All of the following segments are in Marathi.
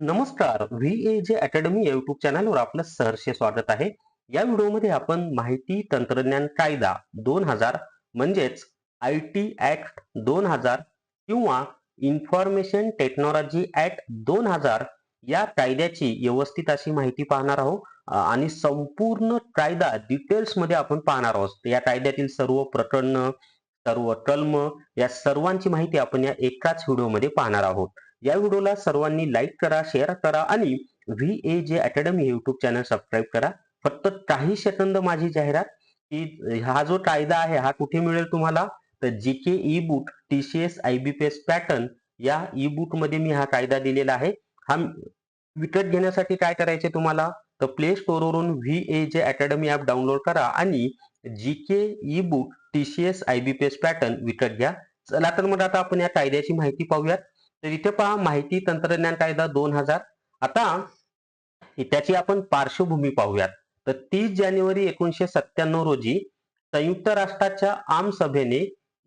नमस्कार. V A J academy YouTube चॅनलवर आपलं सहर्ष स्वागत आहे. या व्हिडिओमध्ये आपण माहिती तंत्रज्ञान कायदा दोन हजार म्हणजेच आय टी ऍक्ट दोन हजार किंवा इन्फॉर्मेशन टेक्नॉलॉजी ऍक्ट दोन हजार या कायद्याची व्यवस्थित अशी माहिती पाहणार आहोत. आणि संपूर्ण कायदा डिटेल्समध्ये आपण पाहणार आहोत. या कायद्यातील सर्व प्रकरण सर्व कलम या सर्वांची माहिती आपण या एकाच व्हिडिओमध्ये पाहणार आहोत. या व्हिडिओला सर्वांनी लाईक करा शेअर करा आणि V A J academy YouTube channel subscribe करा. फक्त काही सेकंद माझी जाहिरात की हा जो कायदा आहे हा कुठे मिळेल तुम्हाला? तर G K ebook T C S I B P S pattern या ई बुकमध्ये मी हा कायदा दिलेला आहे. हा विकत घेण्यासाठी काय करायचे तुम्हाला? तर play स्टोअरवरून V A J academy app download करा आणि G K ebook T C S I B P S pattern विकत घ्या. चला तर मग आता आपण या कायद्याची माहिती पाहूयात. तर इथे पहा माहिती तंत्रज्ञान कायदा दोन हजार. आता त्याची आपण पार्श्वभूमी पाहूयात. तर तीस जानेवारी एकोणीशे सत्त्याण्णव रोजी संयुक्त राष्ट्राच्या आमसभेने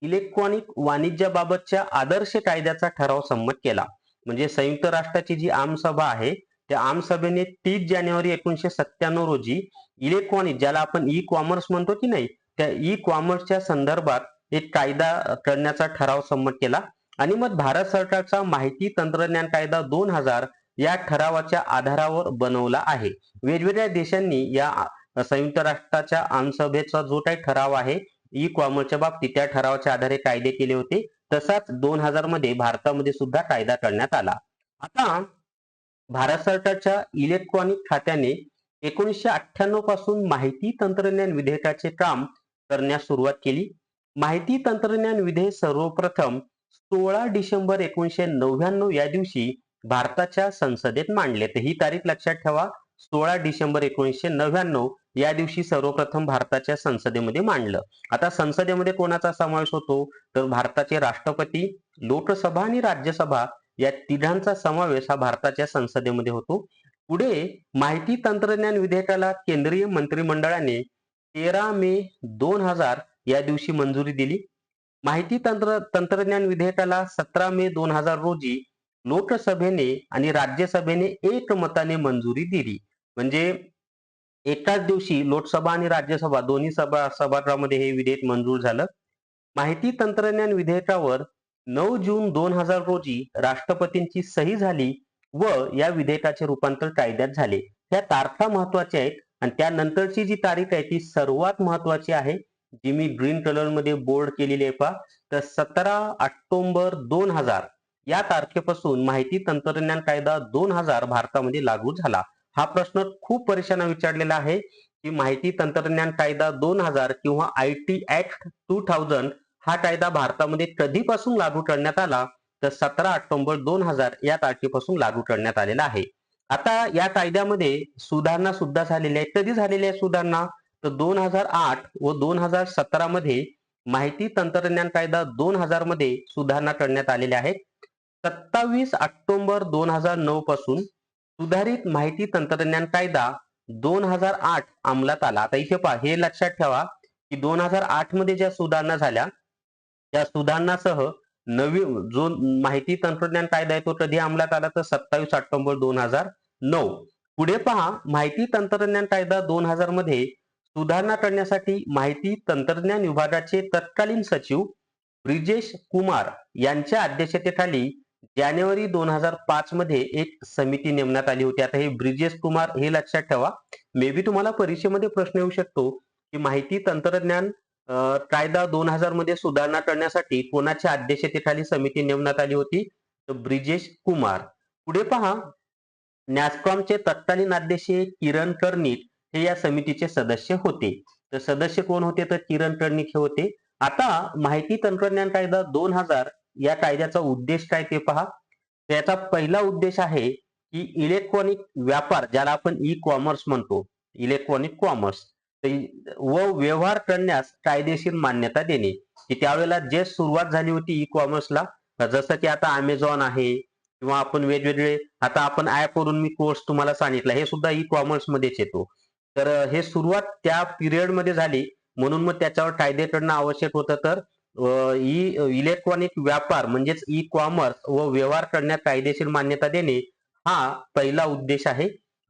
इलेक्ट्रॉनिक वाणिज्याबाबतच्या आदर्श कायद्याचा ठराव संमत केला. म्हणजे संयुक्त राष्ट्राची जी आमसभा आहे त्या आमसभेने तीस जानेवारी एकोणीशे सत्त्याण्णव रोजी इलेक्ट्रॉनिक ज्याला आपण ई कॉमर्स म्हणतो की नाही त्या ई कॉमर्सच्या संदर्भात एक कायदा करण्याचा ठराव संमत केला. आणि मग भारत सरकारचा माहिती तंत्रज्ञान कायदा दोन हजार या ठरावाच्या आधारावर बनवला आहे. वेगवेगळ्या देशांनी या संयुक्त राष्ट्राच्या आमसभेचा जो काही ठराव आहे ई कॉमर्सच्या बाबतीत त्या ठरावाच्या आधारे कायदे केले होते. तसाच दोन हजारमध्ये भारतामध्ये सुद्धा कायदा करण्यात आला. आता भारत सरकारच्या इलेक्ट्रॉनिक खात्याने एकोणीसशे अठ्ठ्याण्णवपासून माहिती तंत्रज्ञान विधेयकाचे काम करण्यास सुरुवात केली. माहिती तंत्रज्ञान विधेयक सर्वप्रथम सोळा डिसेंबर एकोणीशे नव्याण्णव या दिवशी भारताच्या संसदेत मांडले. तर ही तारीख लक्षात ठेवा. सोळा डिसेंबर एकोणीसशे नव्याण्णव या दिवशी सर्वप्रथम भारताच्या संसदेमध्ये मांडलं. आता संसदेमध्ये कोणाचा समावेश होतो? तर भारताचे राष्ट्रपती लोकसभा आणि राज्यसभा या तिघांचा समावेश हा भारताच्या संसदेमध्ये होतो. पुढे माहिती तंत्रज्ञान विधेयकाला केंद्रीय मंत्रिमंडळाने तेरा मे दोन हजार या दिवशी मंजुरी दिली. माहिती तंत्र तंत्रज्ञान विधेयकाला सतरा मे दोन हजार रोजी लोकसभेने आणि राज्यसभेने एकमताने मंजुरी दिली. म्हणजे एकाच दिवशी लोकसभा आणि राज्यसभा दोन्ही सभा सभागृहामध्ये हे विधेयक मंजूर झालं. माहिती तंत्रज्ञान विधेयकावर नऊ जून दोन हजार रोजी राष्ट्रपतींची सही झाली व या विधेयकाचे रूपांतर कायद्यात झाले. त्या तारखा महत्त्वाच्या आहेत आणि त्यानंतरची जी तारीख आहे ती सर्वात महत्वाची आहे. जी मी ग्रीन कलरमध्ये बोर्ड केलेली आहे पहा. तर सतरा ऑक्टोबर दोन हजार या तारखेपासून माहिती तंत्रज्ञान कायदा दोन हजार भारतामध्ये लागू झाला. हा प्रश्न खूप परीक्षांना विचारलेला आहे की माहिती तंत्रज्ञान कायदा दोन हजार किंवा I T act two thousand हा कायदा भारतामध्ये कधीपासून लागू करण्यात आला? तर सतरा ऑक्टोबर दोन हजार या तारखेपासून लागू करण्यात आलेला आहे. आता या कायद्यामध्ये सुधारणा सुद्धा झालेल्या आहेत कधी झालेल्या आहेत सुधारणा? तर दोन हजार आठ व दोन हजार सतरा मध्ये माहिती तंत्रज्ञान कायदा दोन हजारमध्ये सुधारणा करण्यात आलेल्या आहेत. सत्तावीस ऑक्टोबर दोन हजार नऊ पासून सुधारित माहिती तंत्रज्ञान कायदा दोन हजार आठ अंमलात आला. आता इथे पहा हे लक्षात ठेवा की दोन हजार आठमध्ये ज्या सुधारणा झाल्या त्या सुधारणासह नवीन जो माहिती तंत्रज्ञान कायदा आहे तो कधी अंमलात आला तर सत्तावीस ऑक्टोबर दोन हजार नऊ. पुढे पहा माहिती तंत्रज्ञान कायदा दोन हजारमध्ये सुधारणा करण्यासाठी माहिती तंत्रज्ञान विभागाचे तत्कालीन सचिव ब्रिजेश कुमार यांच्या अध्यक्षतेखाली जानेवारी दोन हजार पाच मध्ये एक समिती नेमण्यात आली होती. आता हे ब्रिजेश कुमार हे लक्षात ठेवा. मे बी तुम्हाला परीक्षेमध्ये प्रश्न येऊ शकतो की माहिती तंत्रज्ञान कायदा दोन हजारमध्ये सुधारणा करण्यासाठी कोणाच्या अध्यक्षतेखाली समिती नेमण्यात आली होती? तर ब्रिजेश कुमार. पुढे पहा. नॅसकॉमचे तत्कालीन अध्यक्ष किरण कर्णिक हे या समितीचे सदस्य होते. तर सदस्य कोण होते? तर किरण कर्णिक हे होते. आता माहिती तंत्रज्ञान कायदा दोन हजार या कायद्याचा उद्देश काय ते पहा. त्याचा पहिला उद्देश आहे की इलेक्ट्रॉनिक व्यापार ज्याला आपण ई कॉमर्स म्हणतो इलेक्ट्रॉनिक कॉमर्स व व्यवहार करण्यास कायदेशीर मान्यता देणे. की त्यावेळेला जे सुरुवात झाली होती ई कॉमर्सला जसं की आता अमेझॉन आहे किंवा आपण वेगवेगळे आता आपण ऍप वरून मी कोर्स तुम्हाला सांगितला हे सुद्धा ई कॉमर्स मध्येच येतो. तर हे सुरुवात त्या पिरियडमध्ये झाली. म्हणून मग त्याच्यावर कायदे करणं आवश्यक होतं. तर ई इलेक्ट्रॉनिक व्यापार म्हणजेच ई कॉमर्स व व्यवहार करण्यात कायदेशीर मान्यता देणे हा पहिला उद्देश आहे.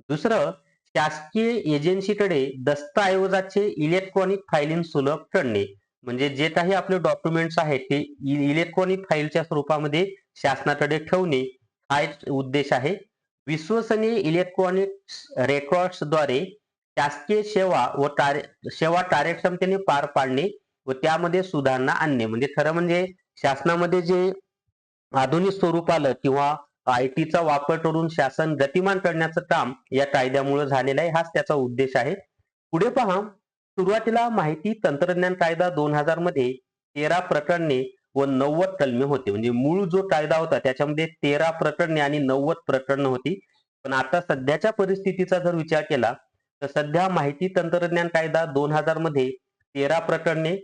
दुसरं शासकीय एजन्सीकडे दस्तऐवजाचे इलेक्ट्रॉनिक फायलिंग सुलभ करणे. म्हणजे जे काही आपले डॉक्युमेंट्स आहेत ते e, इलेक्ट्रॉनिक फाईलच्या स्वरूपामध्ये शासनाकडे ठेवणे हा एक उद्देश आहे. विश्वसनीय इलेक्ट्रॉनिक रेकॉर्ड्सद्वारे शासकीय सेवा व कार्य सेवा कार्यक्षमतेने पार पाडणे व त्यामध्ये सुधारणा आणणे. म्हणजे खरं म्हणजे शासनामध्ये जे आधुनिक स्वरूप आलं किंवा आय टीचा वापर करून शासन गतिमान करण्याचं काम या कायद्यामुळे झालेलं आहे हाच त्याचा उद्देश आहे. पुढे पहा सुरुवातीला माहिती तंत्रज्ञान कायदा दोन हजारमध्ये तेरा प्रकरणे व नव्वद कलमे होते. म्हणजे मूळ जो कायदा होता त्याच्यामध्ये तेरा प्रकरणे आणि नव्वद प्रकरणं होती. पण आता सध्याच्या परिस्थितीचा जर विचार केला सध्या माहिती तंत्रज्ञान कायदा दोन हजारमध्ये तेरा प्रकरणे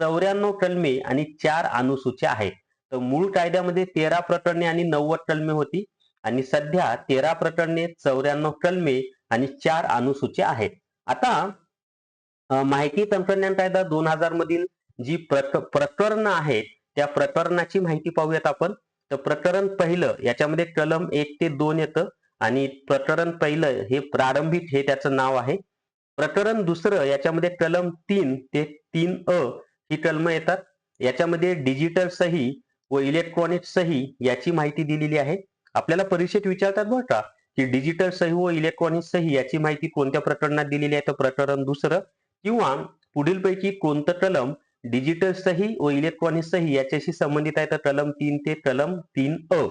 चौऱ्याण्णव कलमे आणि चार अनुसूची आहेत. तर मूळ कायद्यामध्ये तेरा प्रकरणे आणि नव्वद कलमे होती आणि सध्या तेरा प्रकरणे चौऱ्याण्णव कलमे आणि चार अनुसूची आहेत. आता माहिती तंत्रज्ञान कायदा दोन हजार मधील जी प्रक प्रकरणं आहेत त्या प्रकरणाची माहिती पाहूयात आपण. तर प्रकरण पहिलं याच्यामध्ये कलम एक ते दोन येतं. आणि प्रकरण पहिलं हे प्रारंभिक हे त्याचं नाव आहे. प्रकरण दुसरं याच्यामध्ये कलम तीन ते तीन अ ही कलम येतात. याच्यामध्ये डिजिटल सही व इलेक्ट्रॉनिक सही याची माहिती दिलेली आहे. आपल्याला परीक्षेत विचारतात बरं का की डिजिटल सही व इलेक्ट्रॉनिक सही याची माहिती कोणत्या प्रकरणात दिलेली आहे? तर प्रकरण दुसरं किंवा पुढीलपैकी कोणतं कलम डिजिटल सही व इलेक्ट्रॉनिक सही याच्याशी संबंधित आहे? तर कलम तीन ते कलम तीन अ.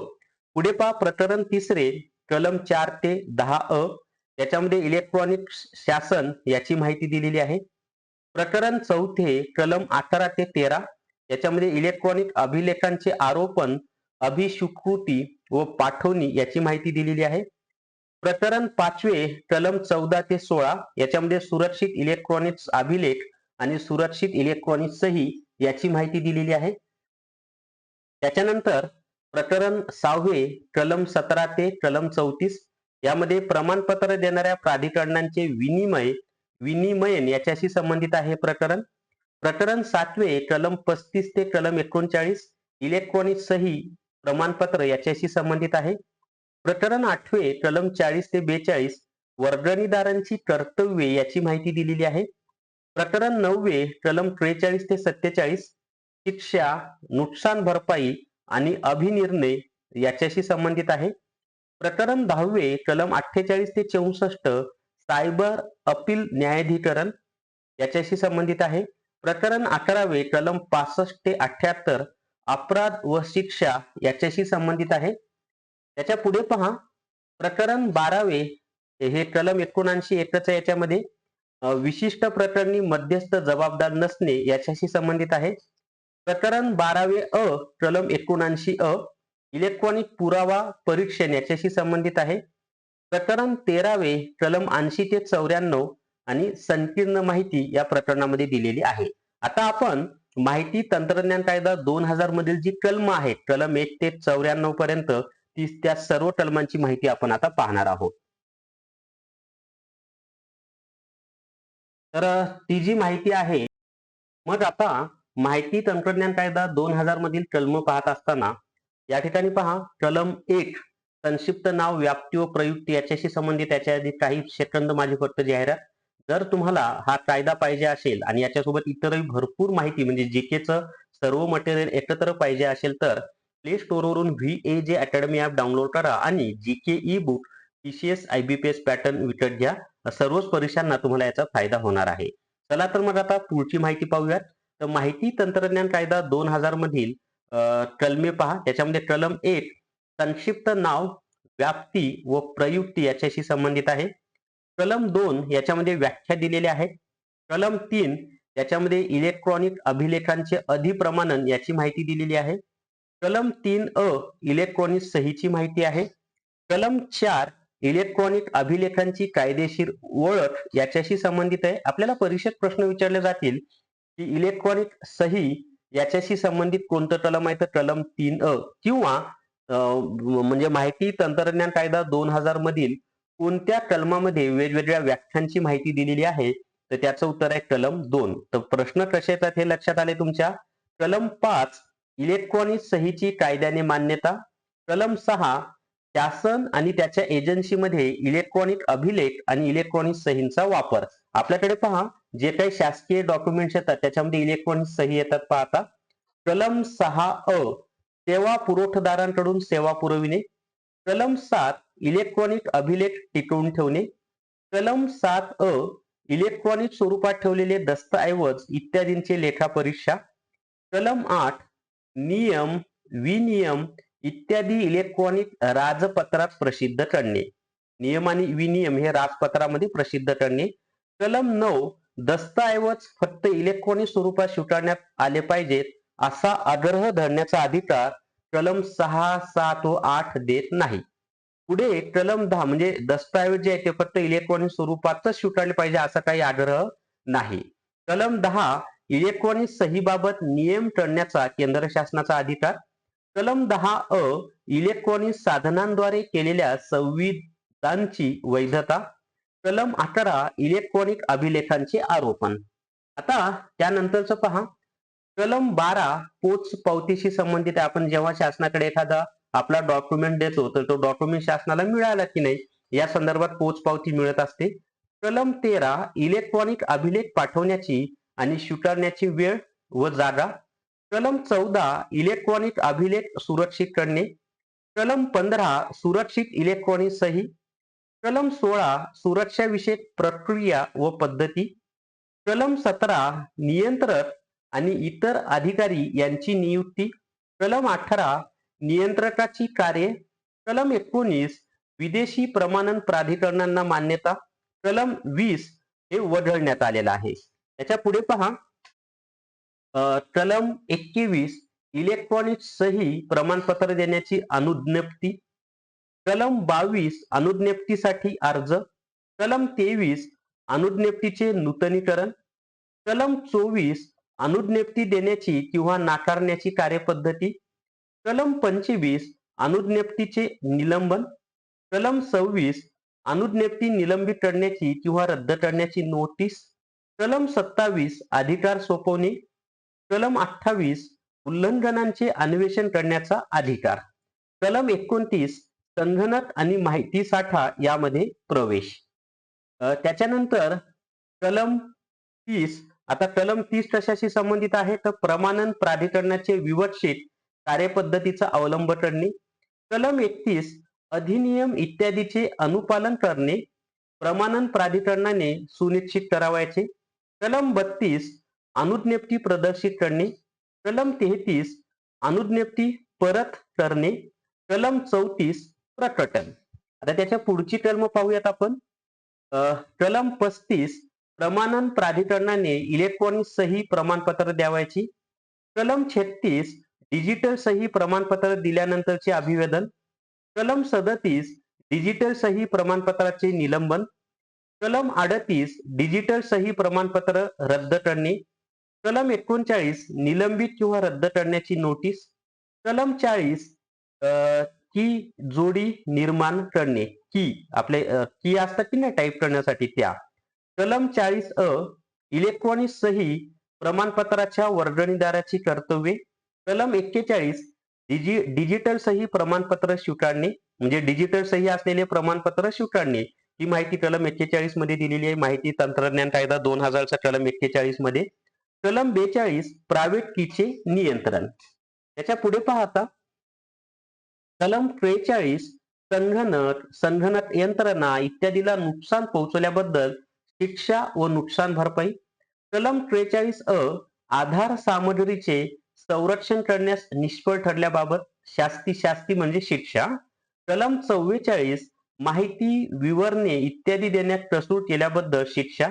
पुढे पहा प्रकरण तिसरे कलम चार ते दहा अ त्याच्यामध्ये इलेक्ट्रॉनिक शासन याची माहिती दिलेली आहे. प्रकरण चौथे कलम अकरा ते तेरा याच्यामध्ये इलेक्ट्रॉनिक अभिलेखांचे आरोपण अभिस्वीकृती व पाठवणी याची माहिती दिलेली आहे. प्रकरण पाचवे कलम चौदा ते सोळा याच्यामध्ये सुरक्षित इलेक्ट्रॉनिक्स अभिलेख आणि सुरक्षित इलेक्ट्रॉनिक सही याची माहिती दिलेली आहे. त्याच्यानंतर प्रकरण सहावे कलम सतरा ते कलम चौतीस. यामध्ये प्रमाणपत्र देणाऱ्या प्राधिकरणांचे विनिमय विनिमयन याच्याशी संबंधित आहे प्रकरण. प्रकरण सातवे कलम पस्तीस ते कलम एकोणचाळीस. इलेक्ट्रॉनिक सही प्रमाणपत्र याच्याशी संबंधित आहे. प्रकरण आठवे कलम चाळीस ते बेचाळीस. वर्गणीदारांची कर्तव्ये याची माहिती दिलेली आहे. प्रकरण नववे कलम त्रेचाळीस ते सत्तेचाळीस. शिक्षा नुकसान भरपाई आणि अभिनिर्णय याच्याशी संबंधित आहे. प्रकरण दहावे कलम अठ्ठेचाळीस ते चौसष्ट सायबर अपील न्यायाधिकरण याच्याशी संबंधित आहे. प्रकरण अकरावे कलम पासष्ट ते अठ्याहत्तर अपराध व शिक्षा याच्याशी संबंधित आहे. त्याच्या पुढे पहा. प्रकरण बारावे हे कलम एकोणऐंशी एकच आहे याच्यामध्ये. विशिष्ट प्रकरणी मध्यस्थ जबाबदार नसणे याच्याशी संबंधित आहे. प्रकरण बारावे अ कलम एकोणऐंशी अ इलेक्ट्रॉनिक पुरावा परीक्षण याच्याशी संबंधित आहे. प्रकरण तेरावे कलम ऐंशी ते चौऱ्याण्णव आणि संकीर्ण माहिती या प्रकरणामध्ये दिलेली आहे. आता आपण माहिती तंत्रज्ञान कायदा दोन हजार मधील जी कलम आहे कलम एक ते चौऱ्याण्णव पर्यंत ती त्या सर्व कलमांची माहिती आपण आता पाहणार आहोत. तर ती जी माहिती आहे मग आता माहिती तंत्रज्ञान कायदा दोन हजार मधील कलम पाहत असताना या ठिकाणी पहा कलम एक संक्षिप्त नाव व्याप्ती व प्रयुक्ती याच्याशी संबंधित त्याच्या आधी काही सेकंद माझी फक्त जाहिरात. जर तुम्हाला हा कायदा पाहिजे असेल आणि याच्यासोबत इतरही भरपूर माहिती म्हणजे जीकेचं सर्व मटेरियल एकत्र पाहिजे असेल तर play स्टोरवरून V A J academy app download करा आणि G K ebook TCS IBPS pattern विकत घ्या. सर्वच परीक्षांना तुम्हाला याचा फायदा होणार आहे. चला तर मग आता पुढची माहिती पाहूयात. तर माहिती तंत्रज्ञान कायदा दोन हजार मधील कलमे पहा. त्याच्यामध्ये कलम एक संक्षिप्त नाव व्याप्ती व प्रयुक्ती याच्याशी संबंधित आहे. कलम दोन याच्यामध्ये व्याख्या दिलेल्या आहेत कलम तीन याच्यामध्ये इलेक्ट्रॉनिक अभिलेखांचे अधिप्रमाणन याची माहिती दिलेली आहे. कलम तीन अ इलेक्ट्रॉनिक सहीची माहिती आहे. कलम चार इलेक्ट्रॉनिक अभिलेखांची कायदेशीर ओळख याच्याशी संबंधित आहे. आपल्याला परीक्षेत प्रश्न विचारले जातील. की इलेक्ट्रॉनिक सही याच्याशी संबंधित कोणतं कलम आहे? तर कलम तीन अ किंवा म्हणजे माहिती तंत्रज्ञान कायदा दोन हजार मधील कोणत्या कलमामध्ये वेगवेगळ्या व्याख्यांची माहिती दिलेली आहे? तर त्याचं उत्तर आहे कलम दोन. तर प्रश्न कसे येतात हे लक्षात आले तुमच्या? कलम पाच इलेक्ट्रॉनिक सहीची कायद्याने मान्यता. कलम सहा शासन आणि त्याच्या एजन्सीमध्ये इलेक्ट्रॉनिक अभिलेख आणि इलेक्ट्रॉनिक सहींचा वापर. आपल्याकडे पहा जे काही शासकीय डॉक्युमेंट्स येतात त्याच्यामध्ये इलेक्ट्रॉनिक सही येतात पाहता कलम सहा अ सेवा पुरवठादारांकडून सेवा पुरविणे. कलम सात इलेक्ट्रॉनिक अभिलेख टिकवून ठेवणे. कलम सात अ इलेक्ट्रॉनिक स्वरूपात ठेवलेले दस्तऐवज इत्यादींचे लेखापरीक्षा कलम आठ नियम विनियम इत्यादी इलेक्ट्रॉनिक राजपत्रात प्रसिद्ध करणे नियम आणि विनियम हे राजपत्रामध्ये प्रसिद्ध करणे कलम नऊ दस्तऐवज फक्त इलेक्ट्रॉनिक स्वरूपात स्वीकारण्यात आले पाहिजेत असा आग्रह धरण्याचा अधिकार कलम सहा सात व आठ देत नाही. पुढे कलम दहा म्हणजे दस्तऐवज जे आहे ते फक्त इलेक्ट्रॉनिक स्वरूपातच स्वीकारले पाहिजे असा काही आग्रह नाही. कलम दहा इलेक्ट्रॉनिक सहीबाबत नियम करण्याचा केंद्र शासनाचा अधिकार. कलम दहा अ इलेक्ट्रॉनिक साधनांद्वारे केलेल्या संविधांची वैधता. कलम अकरा इलेक्ट्रॉनिक अभिलेखांचे आरोपण. आता त्यानंतरच पहा. कलम बारा पोच पावतीशी संबंधित आपण जेव्हा शासनाकडे एखादा आपला डॉक्युमेंट देतो तर तो डॉक्युमेंट शासनाला मिळाला की नाही? या संदर्भात पोच पावती मिळत असते. कलम तेरा इलेक्ट्रॉनिक अभिलेख पाठवण्याची आणि स्वीकारण्याची वेळ व जागा. कलम चौदा इलेक्ट्रॉनिक अभिलेख सुरक्षित करणे. कलम पंधरा सुरक्षित इलेक्ट्रॉनिक सही. कलम सोळा सुरक्षाविषयक प्रक्रिया व पद्धती कलम सतरा नियंत्रक आणि इतर अधिकारी यांची नियुक्ती कलम अठरा नियंत्रकाची कार्ये कलम एकोणीस विदेशी प्रमाणन प्राधिकरणांना मान्यता कलम वीस हे वगळण्यात आलेलं आहे. त्याच्या पुढे पहा. कलम एकवीस इलेक्ट्रॉनिक सही प्रमाणपत्र देण्याची अनुज्ञप्ती कलम बावीस अनुज्ञप्तीसाठी अर्ज कलम तेवीस अनुज्ञप्तीचे नूतनीकरण कलम चोवीस अनुज्ञप्ती देण्याची किंवा नाकारण्याची कार्यपद्धती कलम पंचवीस अनुज्ञप्तीचे निलंबन कलम सव्वीस अनुज्ञप्ती निलंबित करण्याची किंवा रद्द करण्याची नोटीस कलम सत्तावीस अधिकार सोपवणे कलम अठ्ठावीस उल्लंघनांचे अन्वेषण करण्याचा अधिकार कलम एकोणतीस संगणक आणि माहिती साठा यामध्ये प्रवेश. त्याच्यानंतर कलम तीस आता कलम तीस कशाशी संबंधित आहे? तर प्रमाणन प्राधिकरणाचे विवक्षित कार्यपद्धतीचा अवलंब करणे. कलम एकतीस अधिनियम इत्यादीचे अनुपालन करणे. प्रमाणन प्राधिकरणाने सुनिश्चित करावायचे. कलम बत्तीस अनुज्ञप्ती प्रदर्शित करणे. कलम तेहतीस अनुज्ञप्ती परत करणे. कलम चौतीस प्रकटन. आता त्याच्या पुढची कलम पाहूयात आपण. कलम पस्तीस प्रमाणन प्राधिकरणाने इलेक्ट्रॉनिक सही प्रमाणपत्र द्यावायची. कलम छत्तीस डिजिटल सही प्रमाणपत्र दिल्यानंतरचे अभिवेदन. कलम सदतीस डिजिटल सही प्रमाणपत्राचे निलंबन. कलम अडतीस डिजिटल सही प्रमाणपत्र रद्द करणे. कलम एकोणचाळीस निलंबित किंवा रद्द करण्याची नोटीस कलम चाळीस की जोडी निर्माण करणे की आपले की असतात की नाही टाईप करण्यासाठी त्या. कलम चाळीस अ इलेक्ट्रॉनिक सही प्रमाणपत्राच्या वर्गणीदाराची कर्तव्ये. कलम एक्केचाळीस डिजि डिजिटल सही प्रमाणपत्र स्वीकारणे म्हणजे डिजिटल सही असलेले प्रमाणपत्र स्वीकारणे. ही माहिती कलम एक्केचाळीसमध्ये दिलेली आहे. माहिती तंत्रज्ञान कायदा दोन हजारचा कलम एक्केचाळीसमध्ये. कलम बेचाळीस प्रायव्हेट कीचे नियंत्रण. त्याच्या पुढे पाहता कलम त्रेचाळीस संगणक संगणक यंत्रणा इत्यादीला नुकसान पोहोचवल्याबद्दल शिक्षा व नुकसान भरपाई. कलम त्रेचाळीस अ आधार सामग्रीचे संरक्षण करण्यास निष्फळ ठरल्याबाबत शास्ती शास्ती म्हणजे शिक्षा. कलम चव्वेचाळीस माहिती विवरणे इत्यादी देण्यात प्रसूर केल्याबद्दल शिक्षा.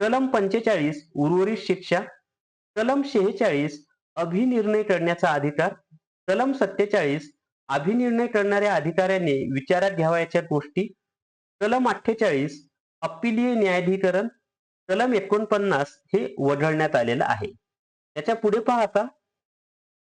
कलम पंचेचाळीस उर्वरित शिक्षा. कलम शेहेचाळीस अभिनिर्णय करण्याचा अधिकार. कलम सत्तेचाळीस अभिनिर्णय करणाऱ्या अधिकाऱ्याने विचारात घ्यावयाच्या गोष्टी. कलम अठ्ठेचाळीस अपिलीय न्यायाधिकरण कलम एकोणपन्नास हे वगळण्यात आलेलं आहे. त्याच्या पुढे पाहता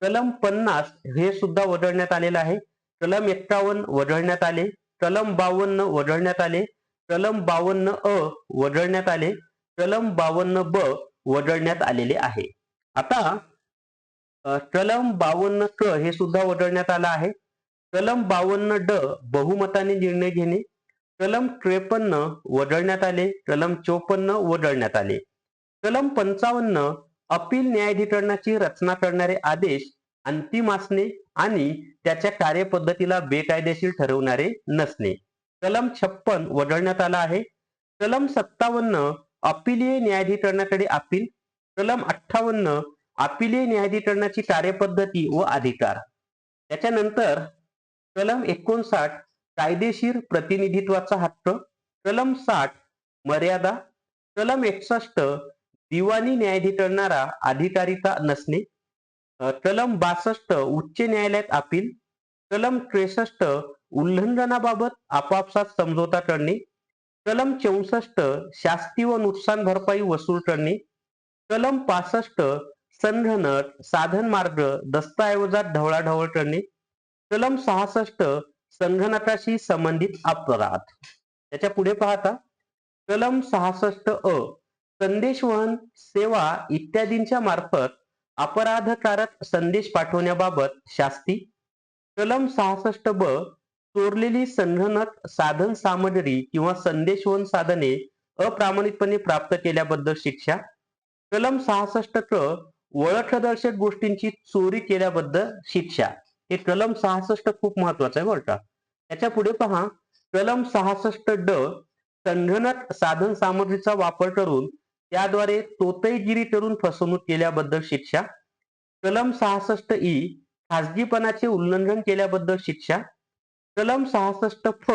कलम पन्नास हे सुद्धा वगळण्यात आलेलं आहे. कलम एक्कावन्न वगळण्यात आले. कलम बावन्न वगळण्यात आले. कलम बावन्न अ वगळण्यात आले. कलम बावन्न ब वगळण्यात आलेले आहे. आता कलम बावन्न क हे सुद्धा वगळण्यात आलं आहे. कलम बावन्न ड बहुमताने निर्णय घेणे. कलम त्रेपन्न वगळण्यात आले. कलम चोपन्न वगळण्यात आले. कलम पंचावन्न अपील न्यायाधिकरणाची रचना करणारे आदेश अंतिम असणे आणि त्याच्या कार्यपद्धतीला बेकायदेशीर ठरवणारे नसणे. कलम छप्पन वगळण्यात आला आहे. कलम सत्तावन्न अपिलीय न्यायाधिकरणाकडे अपील. कलम अठ्ठावन्न अपिलीय न्यायाधिकरणाची कार्यपद्धती व अधिकार. त्याच्यानंतर कलम एकोणसाठ कायदेशीर प्रतिनिधित्वाचा हक्क कलम साठ मर्यादा कलम एकसष्ट दिवाणी न्यायाधिकरणाला अधिकारिता नसणे कलम बासष्ट उच्च न्यायालयात अपील कलम त्रेसष्ट उल्लंघनाबाबत आपापसात समझोता करणे कलम चौसष्ट शास्ती व नुकसान भरपाई वसूल करणे कलम पासष्ट संगणक साधन मार्ग दस्तऐवजात ढवळाढवळ करणे कलम सहासष्ट संगणकाशी संबंधित अपराध. त्याच्या पुढे पाहता कलम सहासष्ट अ संदेशवहन सेवा इत्यादींच्या मार्फत अपराधकारक संदेश पाठवण्याबाबत शास्ती. कलम सहासष्ट ब चोरलेली संगणक साधन सामग्री किंवा संदेशवहन साधने अप्रामाणिकपणे प्राप्त केल्याबद्दल शिक्षा. कलम सहासष्ट क ओळखदर्शक गोष्टींची चोरी केल्याबद्दल शिक्षा. हे कलम सहासष्ट खूप महत्वाचं आहे बरं का. त्याच्या पुढे पहा कलम सहासष्ट ड संगणक साधन सामग्रीचा वापर करून त्याद्वारे तोतईगिरी करून फसवणूक केल्याबद्दल शिक्षा. कलम सहासष्ट ई खासगीपणाचे उल्लंघन केल्याबद्दल शिक्षा. कलम सहासष्ट फ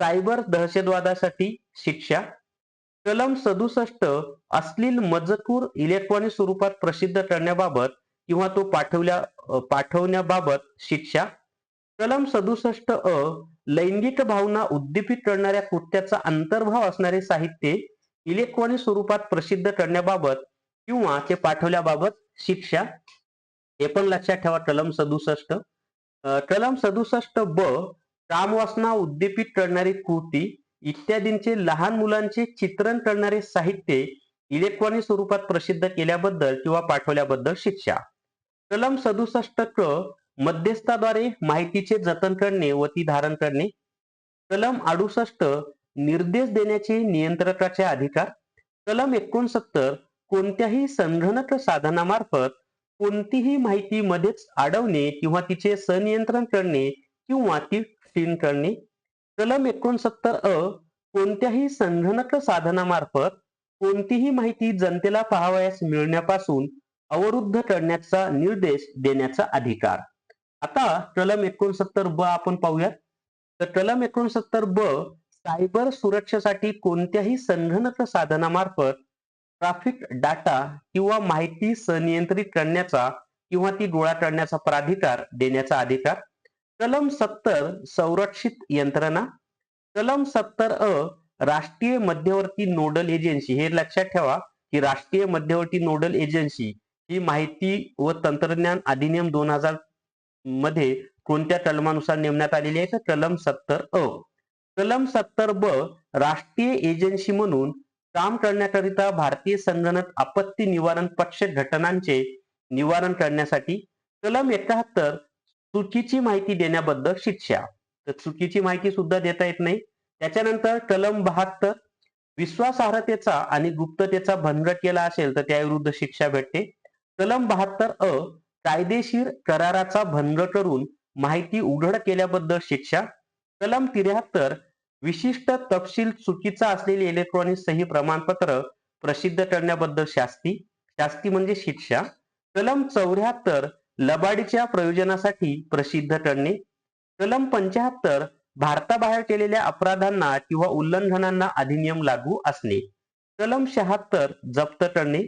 सायबर दहशतवादासाठी शिक्षा. कलम सदुसष्ट अश्लील मजकूर इलेक्ट्रॉनिक स्वरूपात प्रसिद्ध करण्याबाबत किंवा तो पाठवल्या पाठवण्याबाबत शिक्षा. कलम सदुसष्ट अ लैंगिक भावना उद्दीपित करणाऱ्या कृत्याचा अंतर्भाव असणारे साहित्य इलेक्ट्रॉनिक स्वरूपात प्रसिद्ध करण्याबाबत किंवा ते पाठवल्याबाबत शिक्षा. हे पण लक्षात ठेवा कलम सदुसष्ट. कलम सदुसष्ट ब कामवासना उद्दीपित करणारी कृती इत्यादींचे लहान मुलांचे चित्रण करणारे साहित्य इलेक्ट्रॉनिक स्वरूपात प्रसिद्ध केल्याबद्दल किंवा पाठवल्याबद्दल शिक्षा. कलम सदुसष्ट क मध्यस्थाद्वारे माहितीचे जतन करणे व ती धारण करणे. कलम अडुसष्ट निर्देश देण्याचे नियंत्रकाचे अधिकार. कलम एकोणसत्तर कोणत्याही संगणक साधनामार्फत कोणतीही माहिती मध्येच अडवणे किंवा तिचे सनियंत्रण करणे किंवा ती क्षीण करणे. कलम एकोणसत्तर अ कोणत्याही संगणक साधनामार्फत कोणतीही माहिती जनतेला पाहावयास मिळण्यापासून अवरुद्ध करण्याचा निर्देश देण्याचा अधिकार. आता कलम एकोणसत्तर ब आपण पाहूयात. तर कलम एकोणसत्तर ब सायबर सुरक्षेसाठी कोणत्याही संगणक साधनामार्फत ट्राफिक डाटा किंवा माहिती सनियंत्रित करण्याचा किंवा ती गोळा करण्याचा प्राधिकार देण्याचा अधिकार कलम सत्तर संरक्षित यंत्रणा कलम सत्तर अ राष्ट्रीय मध्यवर्ती नोडल एजन्सी. हे लक्षात ठेवा की राष्ट्रीय मध्यवर्ती नोडल एजन्सी ही माहिती व तंत्रज्ञान अधिनियम दोन हजारमध्ये कोणत्या कलमानुसार नेमण्यात आलेली आहे? तर कलम सत्तर अ. कलम सत्तर ब राष्ट्रीय एजन्सी म्हणून काम करण्याकरिता भारतीय संगणक आपत्ती निवारण पक्ष घटनांचे निवारण करण्यासाठी कलम एकाहत्तर चुकीची माहिती देण्याबद्दल शिक्षा. तर चुकीची माहिती सुद्धा देता येत नाही. त्याच्यानंतर कलम बहात्तर विश्वासार्हतेचा आणि गुप्ततेचा भंग केला असेल तर त्याविरुद्ध शिक्षा भेटते. कलम बहात्तर अ कायदेशीर कराराचा भंग करून माहिती उघड केल्याबद्दल शिक्षा. कलम त्र्याहत्तर विशिष्ट तपशील चुकीचा असलेले इलेक्ट्रॉनिक सही प्रमाणपत्र प्रसिद्ध करण्याबद्दल शास्ती. शास्ती म्हणजे शिक्षा. कलम चौऱ्याहत्तर लबाडीच्या प्रयोजनासाठी प्रसिद्ध ठरणे कलम पंच्याहत्तर भारताबाहेर केलेल्या अपराधांना किंवा उल्लंघनांना अधिनियम लागू असणे. कलम शहात्तर जप्त करणे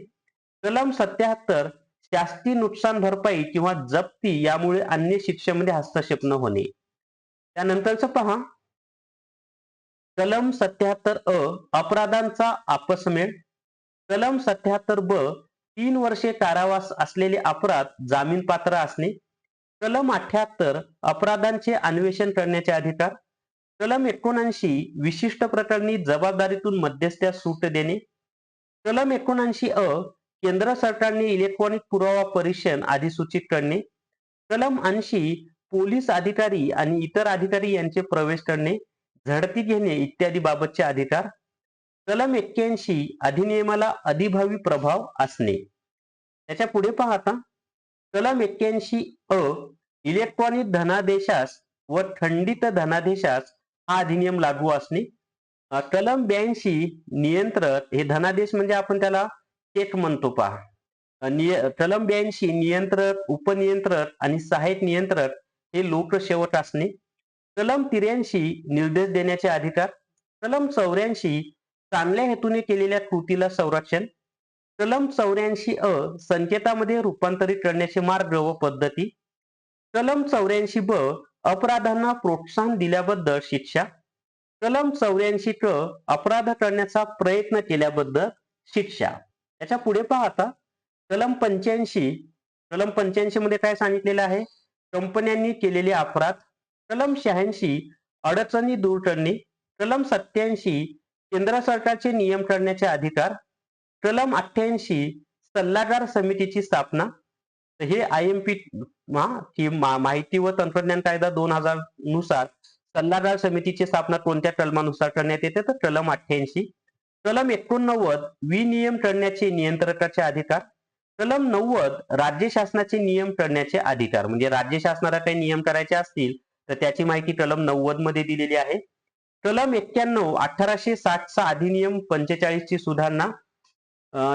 कलम सत्याहत्तर शास्ती नुकसान भरपाई किंवा जप्ती यामुळे अन्य शिक्षेमध्ये हस्तक्षेप न होणे. त्यानंतरच पहा. कलम सत्याहत्तर अ अपराधांचा आपसमेळ. कलम सत्याहत्तर ब तीन वर्षे कारावास असलेले अपराध जामीन पात्र असणे कलम अठ्याहत्तर अपराधांचे अन्वेषण करण्याचे अधिकार कलम एकोणऐंशी विशिष्ट प्रकरणी जबाबदारीतून मध्यस्थ्यास सूट देणे कलम एकोणऐंशी अ केंद्र सरकारने इलेक्ट्रॉनिक पुरावा परीक्षण अधिसूचित करणे कलम ऐंशी पोलीस अधिकारी आणि इतर अधिकारी यांचे प्रवेश करणे झडती घेणे इत्यादी बाबतचे अधिकार कलम एक्क्याऐंशी अधिनियमाला अधिभावी प्रभाव असणे. त्याच्या पुढे पाहता कलम एक्क्याऐंशी अ इलेक्ट्रॉनिक धनादेशास व थंडित धनादेशास हा अधिनियम लागू असणे. कलम ब्याऐंशी नियंत्रक हे धनादेश म्हणजे आपण त्याला चेक म्हणतो पहा. निय- कलम ब्याऐंशी नियंत्रक उपनियंत्रक आणि सहाय्यक नियंत्रक हे लोकशेवट असणे. कलम त्र्याऐंशी निर्देश देण्याचे अधिकार. कलम चौऱ्याऐंशी चांगल्या हेतूने केलेल्या कृतीला संरक्षण कलम चौऱ्याऐंशी अ संकेतामध्ये रूपांतरित करण्याचे मार्ग व पद्धती कलम चौऱ्याऐंशी ब अपराधांना प्रोत्साहन दिल्याबद्दल शिक्षा कलम चौऱ्याऐंशी क अपराध करण्याचा प्रयत्न केल्याबद्दल शिक्षा. याच्यापुढे पाहता कलम पंच्याऐंशी कलम पंच्याऐंशी मध्ये काय सांगितलेलं आहे? कंपन्यांनी केलेले अपराध कलम शहाऐंशी अडचणी दूर करणे कलम सत्याऐंशी केंद्र सरकारचे नियम करण्याचे अधिकार कलम अठ्ठ्याऐंशी सल्लागार समितीची स्थापना हे आय एम पी मा- माहिती व तंत्रज्ञान कायदा दोन हजारनुसार सल्लागार समितीची स्थापना कोणत्या कलमानुसार करण्यात येते? तर कलम अठ्ठ्याऐंशी कलम एकोणनव्वद विनियम करण्याचे नियंत्रकाचे अधिकार कलम नव्वद राज्य शासनाचे नियम करण्याचे अधिकार. म्हणजे राज्य शासनाला काही नियम करायचे असतील तर त्याची माहिती कलम नव्वदमध्ये दिलेली आहे. कलम एक्क्याण्णव अठराशे साठचा अधिनियम पंचेचाळीस ची सुधारणा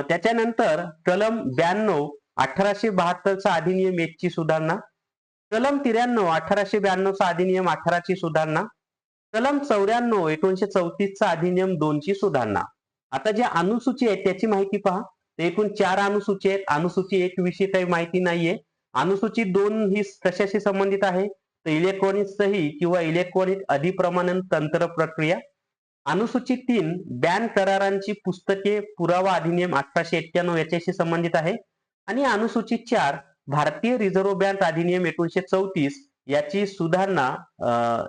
त्याच्यानंतर कलम ब्याण्णव अठराशे बहात्तरचा अधिनियम एक ची सुधारणा. कलम त्र्याण्णव अठराशे ब्याण्णवचा अधिनियम अठराची सुधारणा. कलम चौऱ्याण्णव एकोणीशे चौतीसचा अधिनियम दोनची सुधारणा. आता ज्या अनुसूची आहेत त्याची माहिती पहा. ते एकूण चार अनुसूची आहेत. अनुसूची एक विषयी काही माहिती नाहीये. अनुसूची दोन ही कशाशी संबंधित आहे? तर इलेक्ट्रॉनिक सही किंवा इलेक्ट्रॉनिक अधिप्रमाणन तंत्र प्रक्रिया. अनुसूचित तीन बॅन करारांची पुस्तके पुरावा अधिनियम अठराशे एक्क्याण्णव याच्याशी संबंधित आहे. आणि अनुसूचित चार भारतीय रिझर्व्ह बँक अधिनियम एकोणीशे चौतीस याची सुधारणा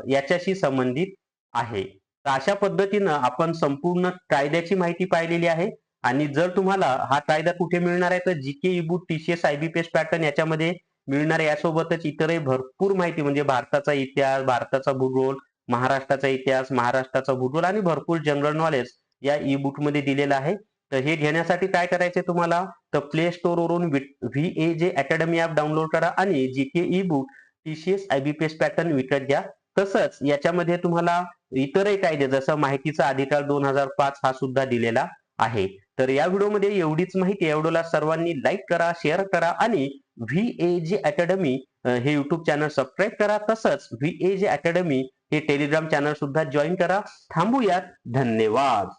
याच्याशी संबंधित आहे. तर अशा पद्धतीनं आपण संपूर्ण कायद्याची माहिती पाहिलेली आहे. आणि जर तुम्हाला हा कायदा कुठे मिळणार आहे तर G K ebook TCS IBPS pattern याच्यामध्ये मिळणार यासोबतच इतरही भरपूर माहिती म्हणजे भारताचा इतिहास भारताचा भूगोल महाराष्ट्राचा इतिहास महाराष्ट्राचा भूगोल आणि भरपूर जनरल नॉलेज या ई बुकमध्ये दिलेलं आहे. तर हे घेण्यासाठी काय करायचे तुम्हाला? तर प्ले स्टोर वरून V A J academy app download करा आणि G K ebook TCS IBPS pattern विकत घ्या. तसंच याच्यामध्ये तुम्हाला इतरही कायदे जसं माहितीचा अधिकार दोन हजार पाच हा सुद्धा दिलेला आहे. तर या व्हिडिओमध्ये एवढीच माहिती. एवढ्याला सर्वांनी लाईक करा शेअर करा आणि व्ही ए जी अकॅडमी हे युट्यूब चॅनल सबस्क्राईब करा. तसंच व्ही ए जी अकॅडमी हे टेलिग्राम चॅनल सुद्धा जॉईन करा. थांबूयात. धन्यवाद.